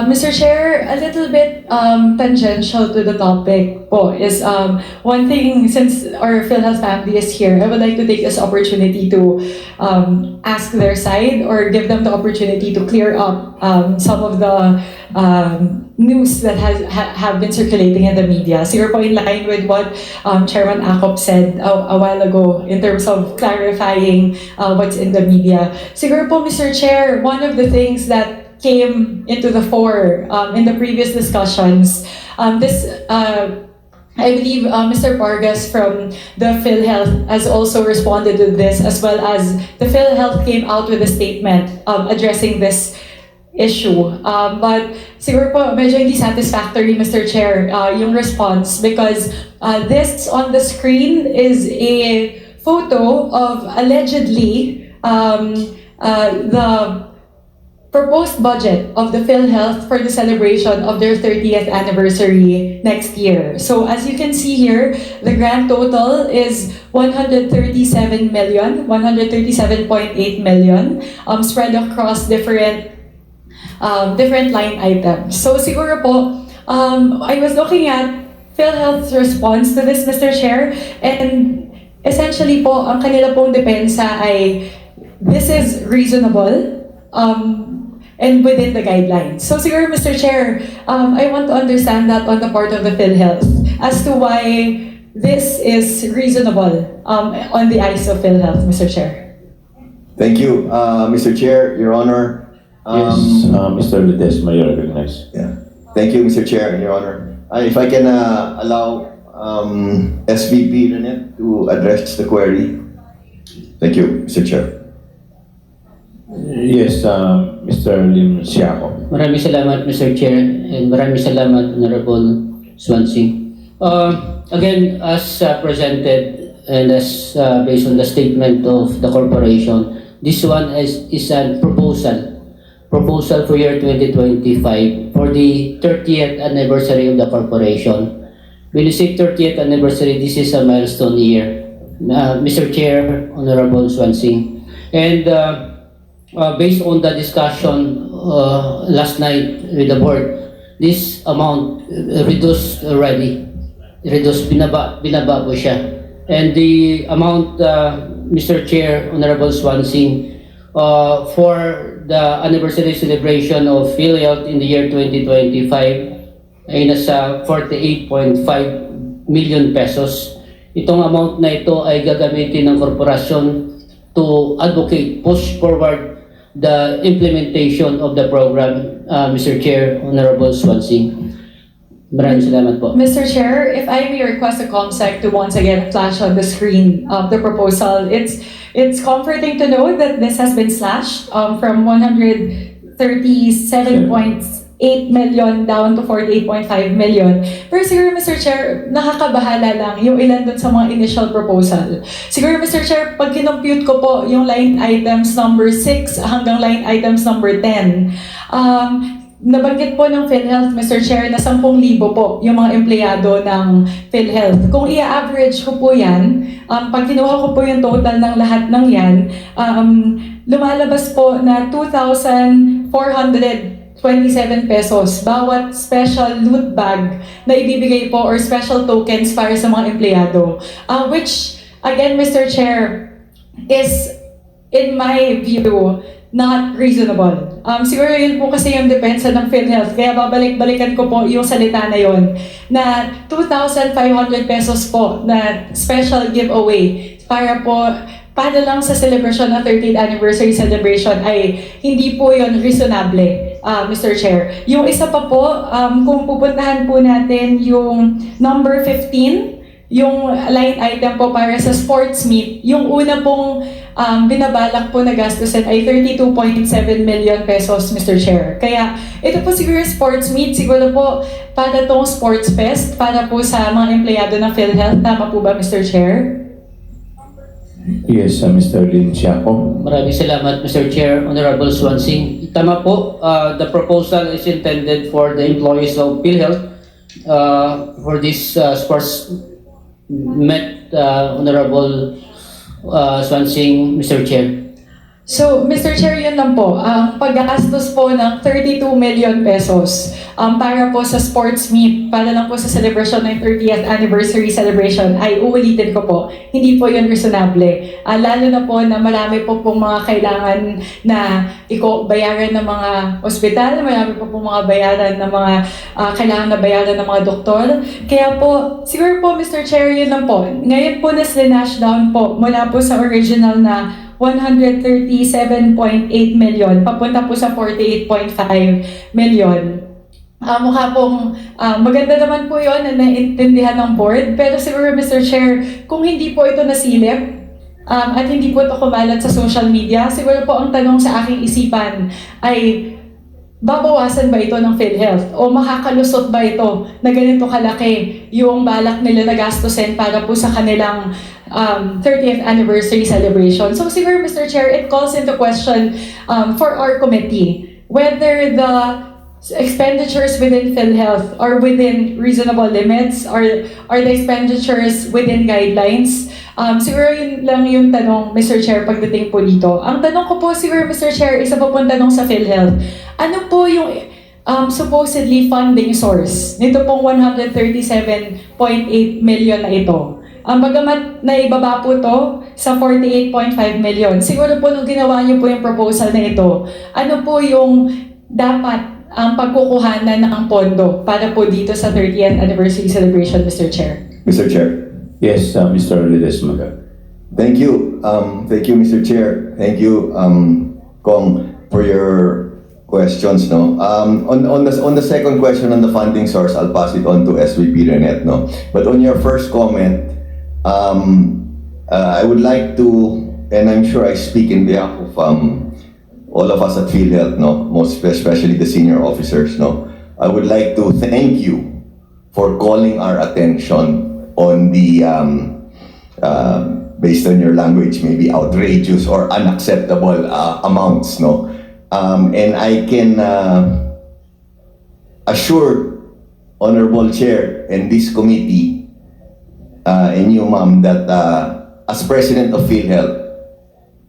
Uh, Mr. Chair, a little bit um, tangential to the topic po is um, one thing, since our PhilHealth family is here, I would like to take this opportunity to um, ask their side or give them the opportunity to clear up um, some of the um, news that has ha- have been circulating in the media. Siguro po in line with what um, Chairman Akop said a, a while ago in terms of clarifying uh, what's in the media. Siguro po, Mr. Chair, one of the things that came into the fore um, in the previous discussions, um, this uh, I believe uh, Mr. Vargas from the PhilHealth has also responded to this, as well as the PhilHealth came out with a statement um, addressing this issue. Um, but siguro po, medyo hindi satisfactory, Mr. Chair, uh, yung response because uh, this on the screen is a photo of allegedly um, uh, the proposed budget of the PhilHealth for the celebration of their 30th anniversary next year. So as you can see here, the grand total is 137 million, 137.8 million, um, spread across different um, different line items. So siguro po, um, I was looking at PhilHealth's response to this, Mr. Chair, and essentially po, ang kanila pong depensa ay this is reasonable, um, and within the guidelines. So siguro, Mr. Chair, um, I want to understand that on the part of the PhilHealth as to why this is reasonable um, on the eyes of PhilHealth, Mr. Chair. Thank you, uh, Mr. Chair, Your Honor. Yes, Um, uh, Mr. Ledesma, you're recognized. Yeah. Thank you, Mr. Chair, Your Honor. Uh, If I can uh, allow um, SVP Renet to address the query. Thank you, Mr. Chair. Yes, uh, Mr. Lim Siako. Maraming salamat, Mr. Chair, and maraming salamat, Honorable Swansea. Uh, again, as uh, presented and as uh, based on the statement of the corporation, this one is, is a proposal, proposal for year 2025 for the 30th anniversary of the corporation. When you say 30th anniversary, this is a milestone year. Uh, Mr. Chair, Honorable Swansea. And uh, uh, based on the discussion uh, last night with the board, this amount uh, reduced already. Reduced, binaba, binaba po siya. And the amount, uh, Mr. Chair, Honorable Swansea, uh, for the anniversary celebration of PhilHealth in the year 2025 ay nasa 48.5 million pesos. Itong amount na ito ay gagamitin ng korporasyon to advocate, push forward the implementation of the program, uh, Mr. Chair, Honorable Swansea. Maraming salamat po. Mr. Chair, if I may request the ComSec to once again flash on the screen of the proposal, it's it's comforting to know that this has been slashed um, from 137.8 million down to 48.5 million. Pero siguro, Mr. Chair, nakakabahala lang yung ilan dun sa mga initial proposal. Siguro, Mr. Chair, pag kinompute ko po yung line items number 6 hanggang line items number 10, um, Nabanggit po ng PhilHealth, Mr. Chair, na 10,000 po yung mga empleyado ng PhilHealth. Kung i-average ko po yan, um, pag kinuha ko po yung total ng lahat ng yan, um, lumalabas po na 2,427 pesos bawat special loot bag na ibibigay po or special tokens para sa mga empleyado. Uh, which, again, Mr. Chair, is, in my view, not reasonable. Um, siguro yun po kasi yung depensa ng PhilHealth. Kaya babalik-balikan ko po yung salita na yon na 2,500 pesos po na special giveaway para po para lang sa celebration ng 13th anniversary celebration ay hindi po yon reasonable, uh, Mr. Chair. Yung isa pa po, um, kung pupuntahan po natin yung number 15, yung line item po para sa sports meet, yung una pong um, binabalak po na gastusin ay 32.7 million pesos, Mr. Chair. Kaya ito po siguro sports meet, siguro po para tong sports fest, para po sa mga empleyado ng PhilHealth. Tama po ba, Mr. Chair? Yes, uh, Mr. Lim Siako. Maraming salamat, Mr. Chair, Honorable Swansea. Tama po, uh, the proposal is intended for the employees of PhilHealth uh, for this uh, sports met, uh, Honorable uh, Swansea, Mr. Chair. So, Mr. Chair, yun lang po. Ang paggastos po ng 32 million pesos um, para po sa sports meet, para lang po sa celebration ng 30th anniversary celebration, ay uulitin ko po, hindi po yun reasonable. Ah, lalo na po na marami po pong mga kailangan na iko bayaran ng mga ospital, marami po pong mga bayaran ng mga ah, kailangan na bayaran ng mga doktor. Kaya po, siguro po Mr. Chair, yun lang po. Ngayon po na slinash down po mula po sa original na 137.8 million, papunta po sa 48.5 million. Ah, mukha pong ah, maganda naman po yon na naiintindihan ng board. Pero siguro, Mr. Chair, kung hindi po ito nasilip, um, at hindi po ito kumalat sa social media, siguro po ang tanong sa aking isipan ay babawasan ba ito ng PhilHealth? O makakalusot ba ito na ganito kalaki yung balak nila na gastusin para po sa kanilang um, 30th anniversary celebration? So siguro, Mr. Chair, it calls into question um, for our committee whether the expenditures within PhilHealth are within reasonable limits? Are, are the expenditures within guidelines? Um, siguro yun lang yung tanong, Mr. Chair, pagdating po dito. Ang tanong ko po siguro, Mr. Chair, isa pa pong tanong sa PhilHealth. Ano po yung um, supposedly funding source nito pong 137.8 million na ito? Ang bagamat na ibaba po to sa 48.5 million, siguro po nung ginawa niyo po yung proposal na ito, ano po yung dapat ang pagkukuhanan ng pondo para po dito sa 30th anniversary celebration, Mr. Chair? Mr. Chair. Yes, uh, Mr. Ledesma. Thank you. Um, thank you, Mr. Chair. Thank you, um, Kong, for your questions. No, um, on on the on the second question on the funding source, I'll pass it on to SVP Renet. No, but on your first comment, um, uh, I would like to, and I'm sure I speak in behalf of um, all of us at PhilHealth. No, most especially the senior officers. No, I would like to thank you for calling our attention on the um, uh, based on your language, maybe outrageous or unacceptable uh, amounts, no? Um, and I can uh, assure Honorable Chair and this committee uh, and you, ma'am, that uh, as President of PhilHealth,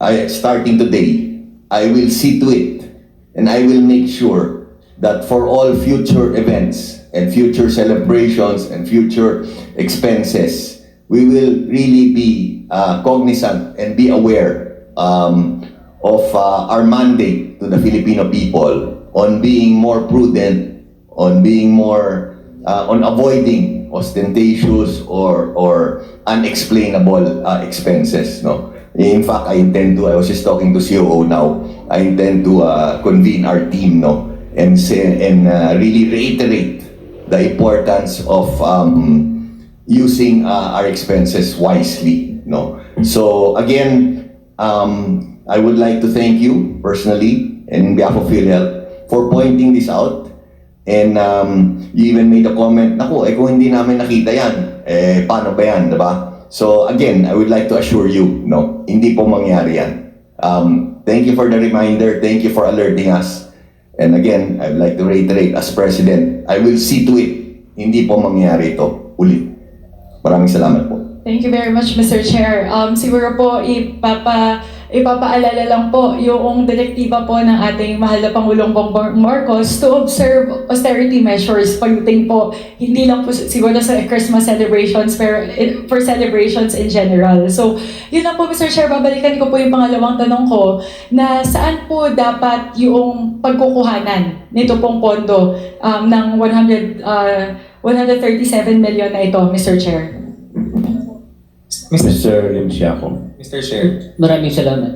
I, starting today, I will see to it and I will make sure that for all future events and future celebrations and future expenses, we will really be uh, cognizant and be aware um, of uh, our mandate to the Filipino people on being more prudent, on being more, uh, on avoiding ostentatious or or unexplainable uh, expenses. No, in fact, I intend to. I was just talking to COO now. I intend to uh, convene our team. No, and say and uh, really reiterate the importance of um, using uh, our expenses wisely. No, so again, um, I would like to thank you personally and in behalf of PhilHealth for pointing this out. And um, you even made a comment, naku, eh kung hindi namin nakita yan, eh paano ba yan, diba? So again, I would like to assure you, no, hindi po mangyari yan. Um, thank you for the reminder, thank you for alerting us. And again, I would like to reiterate, as President, I will see to it, hindi po mangyari ito ulit. Maraming salamat po. Thank you very much, Mr. Chair. Um, siguro po, ipapa, ipapaalala lang po yung direktiba po ng ating mahal na Pangulong Bongbong Marcos to observe austerity measures pagdating po, hindi lang po siguro sa Christmas celebrations, pero for celebrations in general. So, yun lang po, Mr. Chair, babalikan ko po yung pangalawang tanong ko na saan po dapat yung pagkukuhanan nito pong pondo um, ng 100, uh, 137 million na ito, Mr. Chair? Mr. Mr. Lim Siako. Mr. Chair, Maraming salamat.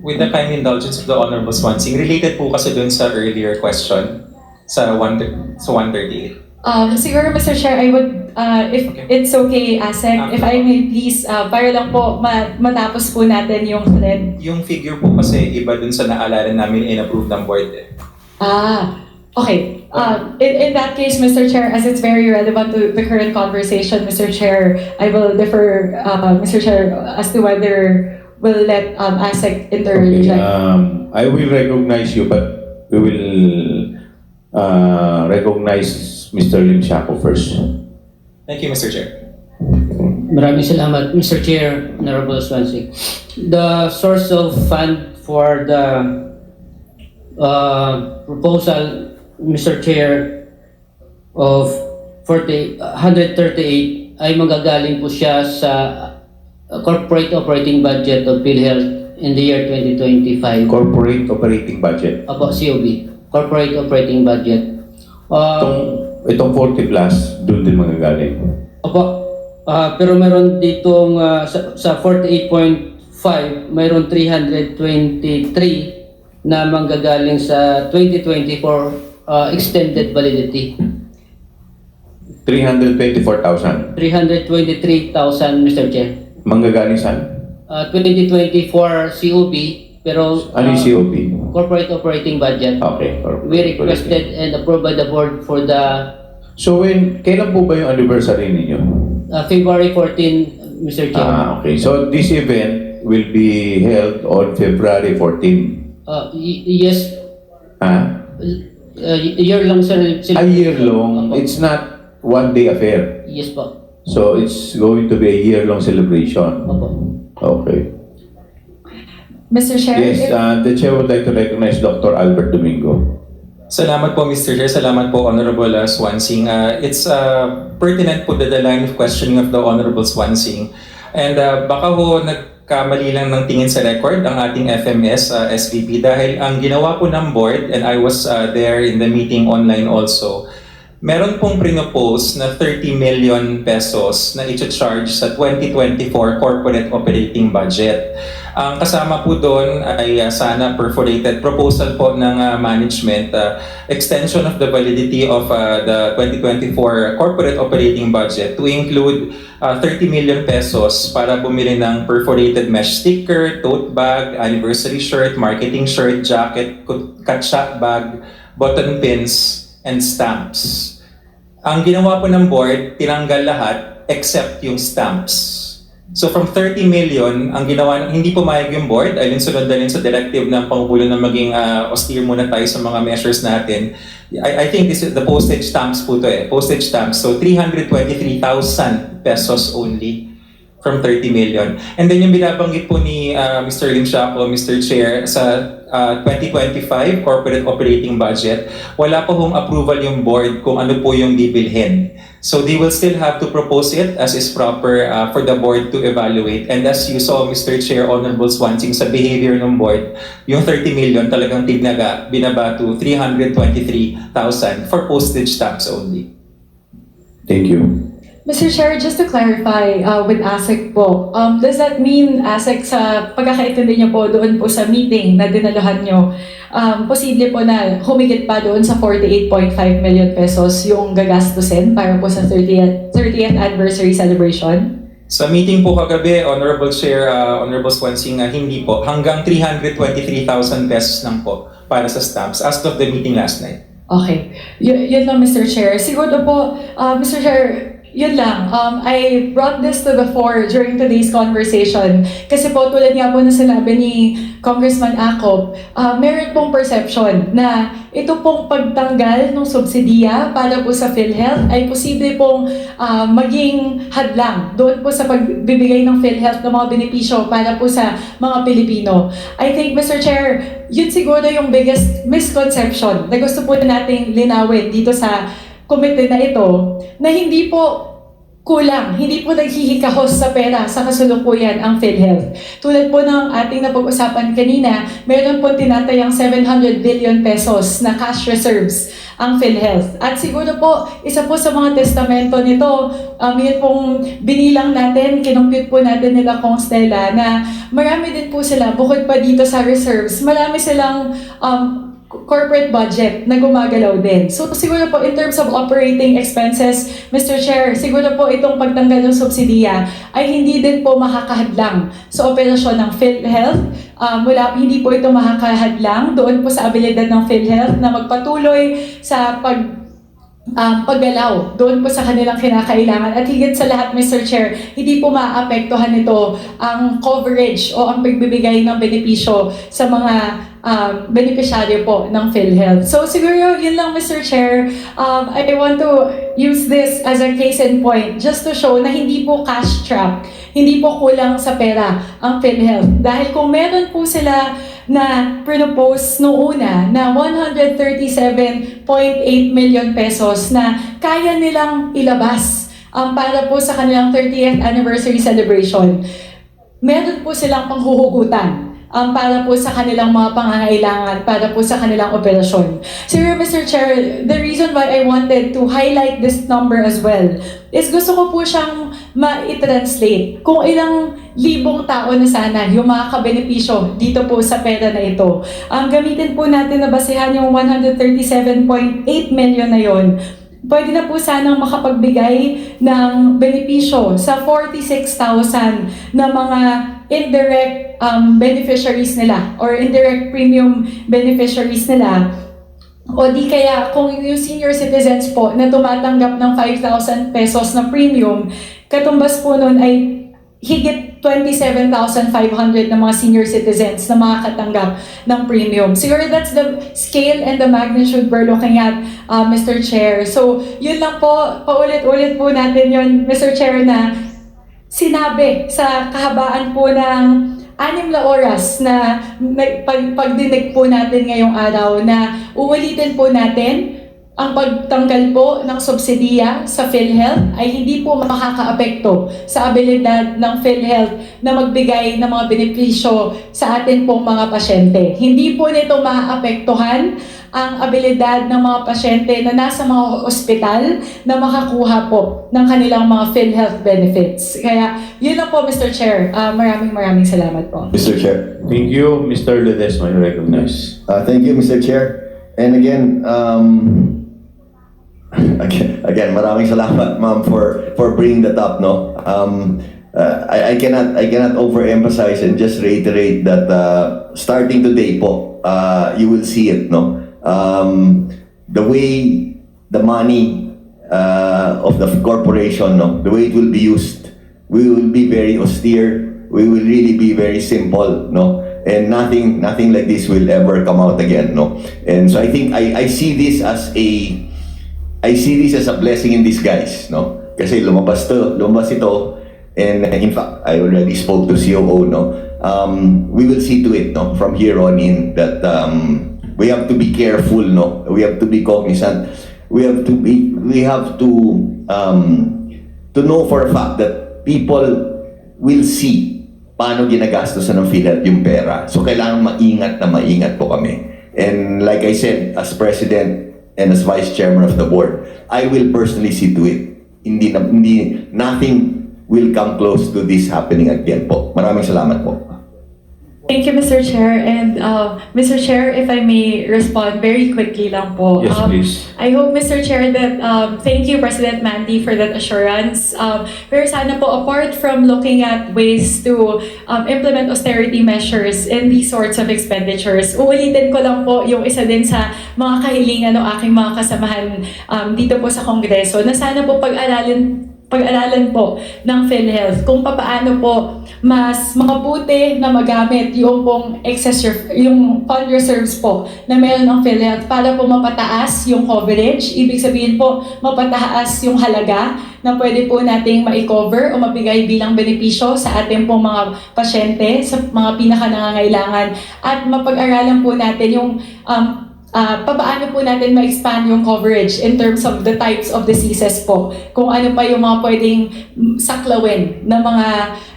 with the kind indulgence of the Honorable Swansing, related po kasi dun sa earlier question sa 1, sa 138. Um, siguro, Mr. Chair, I would, uh, if Okay. it's okay, ASEC, if I may please, uh, para lang po ma- matapos po natin yung thread. Yung figure po kasi iba dun sa naalala namin in-approve ng board eh. Ah, okay. Uh, in, in that case, Mr. Chair, as it's very relevant to the current conversation, Mr. Chair, I will defer, uh, Mr. Chair, as to whether we'll let um, ASEC Okay, interject. um, I will recognize you, but we will uh, recognize Mr. Lim Siako first. Thank you, Mr. Chair. Maraming salamat, Mr. Chair, Honorable Swansea. The source of fund for the uh, proposal, Mr. Chair, of 40, 138 ay magagaling po siya sa uh, corporate operating budget of PhilHealth in the year 2025. Corporate operating budget. Apo, COB. Corporate operating budget. Itong, Uh, itong 40 plus, doon din magagaling. Opo. Ah, pero meron ditong ah, sa, sa 48.5, mayroon 323 na manggagaling sa 2024 ah, extended validity. 324,000. 323,000, Mr. Chair. Manggagaling saan? Ah, 2024 COB, pero Ano yung ah, COP? corporate operating budget. Okay. corporate We requested and approved by the board for the So when, kailan po ba yung anniversary ninyo? ah, February 14, Mr. Chair. Ah, okay. So this event will be held on February 14. Ah, y- yes, Ah, uh, year long sir. a year long. It's not one day affair. Yes po. So it's going to be a year long celebration. Opo. Okay. Mr. Chair, Yes, if- uh, the chair would like to recognize Dr. Albert Domingo. Salamat po, Mr. Chair. Salamat po, Honorable uh, Swansing. Uh, it's uh, pertinent po the, the line of questioning of the Honorable Swansing. And uh, baka ho nagkamali lang ng tingin sa record ang ating FMS uh, SVP dahil ang ginawa po ng board, and I was uh, there in the meeting online also, meron pong prinopose na 30 million pesos na i-charge sa 2024 corporate operating budget. Ang kasama po doon ay uh, sana perforated proposal po ng uh, management, uh, extension of the validity of uh, the 2024 corporate operating budget to include uh, 30 million pesos para bumili ng perforated mesh sticker, tote bag, anniversary shirt, marketing shirt, jacket, katsa bag, button pins, and stamps. Ang ginawa po ng board, tinanggal lahat except yung stamps. So from 30 million, ang ginawa, hindi pumayag yung board, alinsunod na rin sa directive ng Pangulo na maging uh, austere muna tayo sa mga measures natin. I, I think this is the postage stamps po to eh, postage stamps. So 323,000 pesos only from 30 million. And then yung binabanggit po ni uh, Mr. Lim Shaco, Mr. Chair, sa uh, 2025 corporate operating budget, wala pa hong approval yung board kung ano po yung bibilhin. So they will still have to propose it as is proper uh, for the board to evaluate. And as you saw, Mr. Chair, Honorable Swansing, sa behavior ng board, yung 30 million talagang tignaga, binaba to 323,000 for postage stamps only. Thank you. Mr. Chair, just to clarify uh, with ASEC po, um, does that mean ASEC sa pagkakaintindi niyo po doon po sa meeting na dinaluhan niyo, um, posible po na humigit pa doon sa 48.5 million pesos yung gagastusin para po sa 30th, 30th anniversary celebration? Sa meeting po kagabi, Honorable Chair, uh, Honorable Swansing, uh, hindi po. Hanggang 323,000 pesos lang po para sa stamps as of the meeting last night. Okay. Y- yun lang, Mr. Chair. Siguro po, uh, Mr. Chair, yun lang. Um, I brought this to the fore during today's conversation. Kasi po, tulad nga po na sinabi ni Congressman Acop, uh, meron pong perception na ito pong pagtanggal ng subsidiya para po sa PhilHealth ay posible pong uh, maging hadlang doon po sa pagbibigay ng PhilHealth ng mga benepisyo para po sa mga Pilipino. I think, Mr. Chair, yun siguro yung biggest misconception na gusto po nating linawin dito sa committee na ito na hindi po kulang, hindi po naghihikahos sa pera sa kasalukuyan ang PhilHealth. Tulad po ng ating napag-usapan kanina, meron po tinatayang 700 billion pesos na cash reserves ang PhilHealth. At siguro po, isa po sa mga testamento nito, um, yun pong binilang natin, kinumpute po natin nila kong Stella, na marami din po sila, bukod pa dito sa reserves, marami silang um, corporate budget na gumagalaw din. So siguro po in terms of operating expenses, Mr. Chair, siguro po itong pagtanggal ng subsidiya ay hindi din po makakahadlang sa operasyon ng PhilHealth. Um, wala, hindi po ito makakahadlang doon po sa abilidad ng PhilHealth na magpatuloy sa pag um, paggalaw doon po sa kanilang kinakailangan. At higit sa lahat, Mr. Chair, hindi po maapektuhan nito ang coverage o ang pagbibigay ng benepisyo sa mga um, beneficiaryo po ng PhilHealth. So siguro yun lang, Mr. Chair. Um, I want to use this as a case in point just to show na hindi po cash trap, hindi po kulang sa pera ang PhilHealth. Dahil kung meron po sila na propose noong una na 137.8 million pesos na kaya nilang ilabas um, para po sa kanilang 30th anniversary celebration. Meron po silang panghuhugutan um, para po sa kanilang mga pangangailangan, para po sa kanilang operasyon. So, Mr. Chair, the reason why I wanted to highlight this number as well is gusto ko po siyang ma-translate kung ilang libong tao na sana yung mga kabenepisyo dito po sa pera na ito. Um, gamitin po natin na basehan yung 137.8 million na yon pwede na po sanang makapagbigay ng benepisyo sa 46,000 na mga indirect um, beneficiaries nila or indirect premium beneficiaries nila o di kaya kung yung senior citizens po na tumatanggap ng 5,000 pesos na premium, katumbas po nun ay higit 27,500 na mga senior citizens na makakatanggap ng premium. Siguro that's the scale and the magnitude we're looking at, uh, Mr. Chair. So, yun lang po, paulit-ulit po natin yun, Mr. Chair, na sinabi sa kahabaan po ng anim na oras na pagdinig po natin ngayong araw na uulitin po natin ang pagtanggal po ng subsidiya sa PhilHealth ay hindi po makakaapekto sa abilidad ng PhilHealth na magbigay ng mga benepisyo sa atin pong mga pasyente. Hindi po nito maaapektuhan ang abilidad ng mga pasyente na nasa mga ospital na makakuha po ng kanilang mga PhilHealth benefits. Kaya yun lang po Mr. Chair. Ah, maraming maraming salamat po. Mr. Chair. Thank you, Mr. Ledesma, you recognize. Uh, thank you, Mr. Chair. And again, um, again, again, maraming salamat, ma'am, for for bringing that up, no. Um, uh, I, I cannot I cannot overemphasize and just reiterate that uh, starting today, po, uh, you will see it, no. Um, the way the money uh, of the corporation, no, the way it will be used, we will be very austere. We will really be very simple, no. And nothing nothing like this will ever come out again no. And so i think i i see this as a i see this as a blessing in disguise no. Kasi lumabas to lumabas ito. And in fact i already spoke to COO no. Um we will see to it no from here on in that um we have to be careful no we have to be cognizant we have to be we have to um to know for a fact that people will see paano ginagastosan ng PhilHealth yung pera. So, kailangan maingat na maingat po kami. And like I said, as President and as Vice Chairman of the Board, I will personally see to it. Hindi, hindi, nothing will come close to this happening again po. Maraming salamat po. Thank you, Mr. Chair. And uh, Mr. Chair, if I may respond very quickly lang po. Yes, Um, please. I hope, Mr. Chair, that um, thank you, President Mandy, for that assurance. Um, pero sana po, apart from looking at ways to um, implement austerity measures in these sorts of expenditures, uulitin ko lang po yung isa din sa mga kahilingan ng aking mga kasamahan um, dito po sa Kongreso, na sana po pag-aralin pag-aralan po ng PhilHealth kung papaano po mas makabuti na magamit yung pong excess yung fund reserves po na meron ng PhilHealth para po mapataas yung coverage. Ibig sabihin po, mapataas yung halaga na pwede po nating ma-cover o mabigay bilang benepisyo sa ating pong mga pasyente, sa mga pinaka-nangangailangan at mapag-aralan po natin yung um, Ah, papaano po natin ma-expand yung coverage in terms of the types of diseases po. Kung ano pa yung mga pwedeng saklawin na mga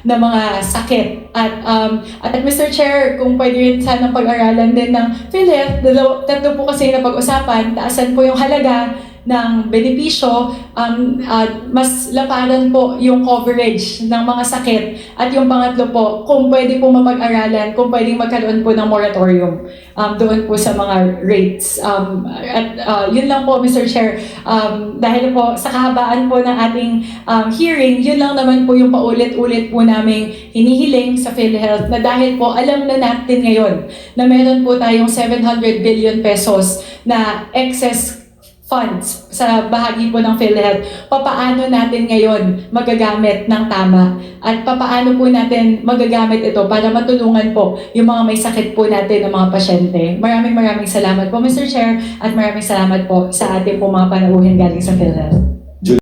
na mga sakit. At um, at Mr. Chair, kung pwede rin sana pag-aralan din ng PhilHealth, dalaw, tatlo po kasi na pag-usapan, taasan po yung halaga ng benepisyo, um, at mas laparan po yung coverage ng mga sakit. At yung pangatlo po, kung pwede po mapag-aralan, kung pwedeng magkaroon po ng moratorium um, doon po sa mga rates. Um, at uh, yun lang po, Mr. Chair, um, dahil po sa kahabaan po ng ating um, hearing, yun lang naman po yung paulit-ulit po naming hinihiling sa PhilHealth na dahil po alam na natin ngayon na meron po tayong 700 billion pesos na excess funds sa bahagi po ng PhilHealth, papaano natin ngayon magagamit ng tama at papaano po natin magagamit ito para matulungan po yung mga may sakit po natin ng mga pasyente. Maraming maraming salamat po Mr. Chair at maraming salamat po sa ating po mga panauhin galing sa PhilHealth.